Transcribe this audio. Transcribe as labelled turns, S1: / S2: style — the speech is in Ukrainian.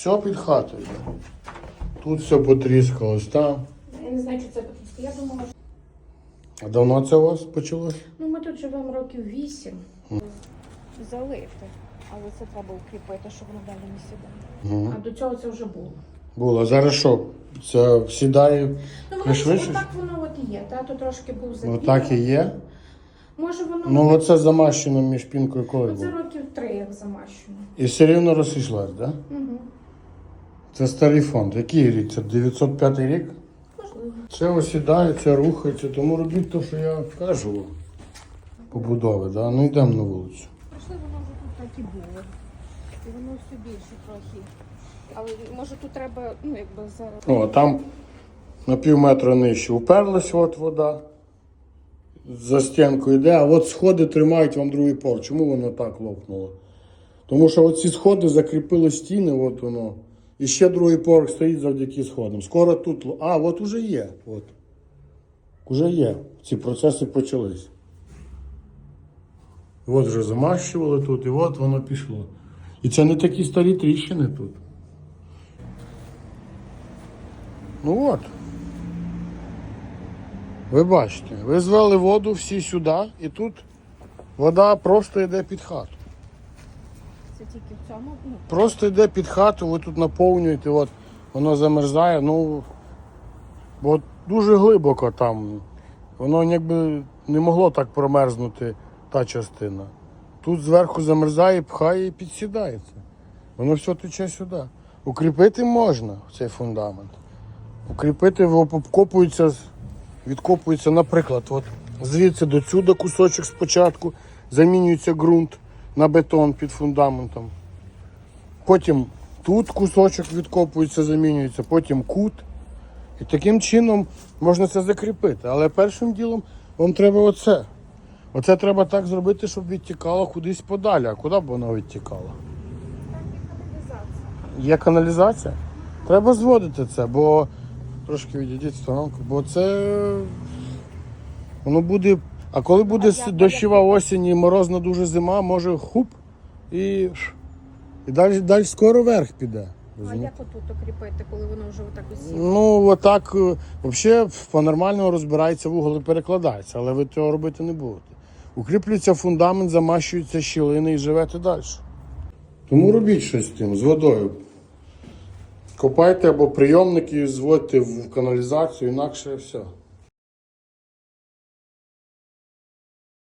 S1: Все під хатою. Тут все потріскалось, там.
S2: Я не знаю, чи це потрібно. Я думала, що
S1: А давно це у вас почалось?
S2: ну, ми тут живемо років вісім.
S3: залити. Але це треба укріпити, щоб воно далі не сідало.
S1: Угу.
S2: А до цього це вже було.
S1: Було. А зараз що? Це сідає.
S2: Ну, воно так воно от і є. Та? Тут трошки був забіг.
S1: Отак і є.
S2: Може воно
S1: Ну оце замащено між пінкою коли
S2: Оце
S1: було.
S2: років три як замащено.
S1: І все рівно розійшлась, так? Да?
S2: Угу.
S1: Це старий фонд. Який рік? Це 905 рік?
S2: Можливо.
S1: Це осідає, це рухається, тому робіть те, що я кажу. Побудови, да? ну йдемо на вулицю.
S3: Прийшли, воно вже тут так і було. І воно все більше трохи. Але може тут треба, ну якби за
S1: О, там на пів метра нижче уперлась от вода. За стінку йде, а от сходи тримають вам другий поверх. Чому воно так лопнуло? Тому що оці сходи закріпили стіни, от воно. І ще другий поверх стоїть завдяки сходам. Скоро тут. А, от уже є. От. Уже є. Ці процеси почались. От вже замащували тут, і от воно пішло. І це не такі старі тріщини тут. Ну от. Ви бачите, ви звели воду всі сюди, і тут вода просто йде під хату.
S3: Це тільки в цьому. Ну,
S1: Просто йде під хату, ви тут наповнюєте, от, воно замерзає, ну бо дуже глибоко там. Воно якби не могло так промерзнути та частина. Тут зверху замерзає, пхає і підсідається. Воно все тече сюди. Укріпити можна цей фундамент. Укріпити обкопується, відкопується, наприклад, от звідси до сюди кусочок спочатку, замінюється ґрунт на бетон під фундаментом. Потім тут кусочок відкопується, замінюється, потім кут. І таким чином можна це закріпити. Але першим ділом вам треба оце. Оце треба так зробити, щоб відтікало кудись подалі. А куди б воно відтікало?
S3: є каналізація.
S1: Треба зводити це, бо трошки відійдіть сторонку, бо це воно буде. А коли буде
S3: А як-
S1: дощова осінь і морозна дуже зима, може хуп і, ш- і далі, далі скоро вверх піде.
S3: А
S1: розумієте?
S3: як отут укріпити, коли воно вже отак усіло?
S1: Ну, отак, е, взагалі, по-нормальному розбирається вугол і перекладається, але ви цього робити не будете. Укріплюється фундамент, замащуються щілини і живете далі. Тому робіть щось з тим, з водою. Копайте або прийомники, зводьте в каналізацію, інакше все.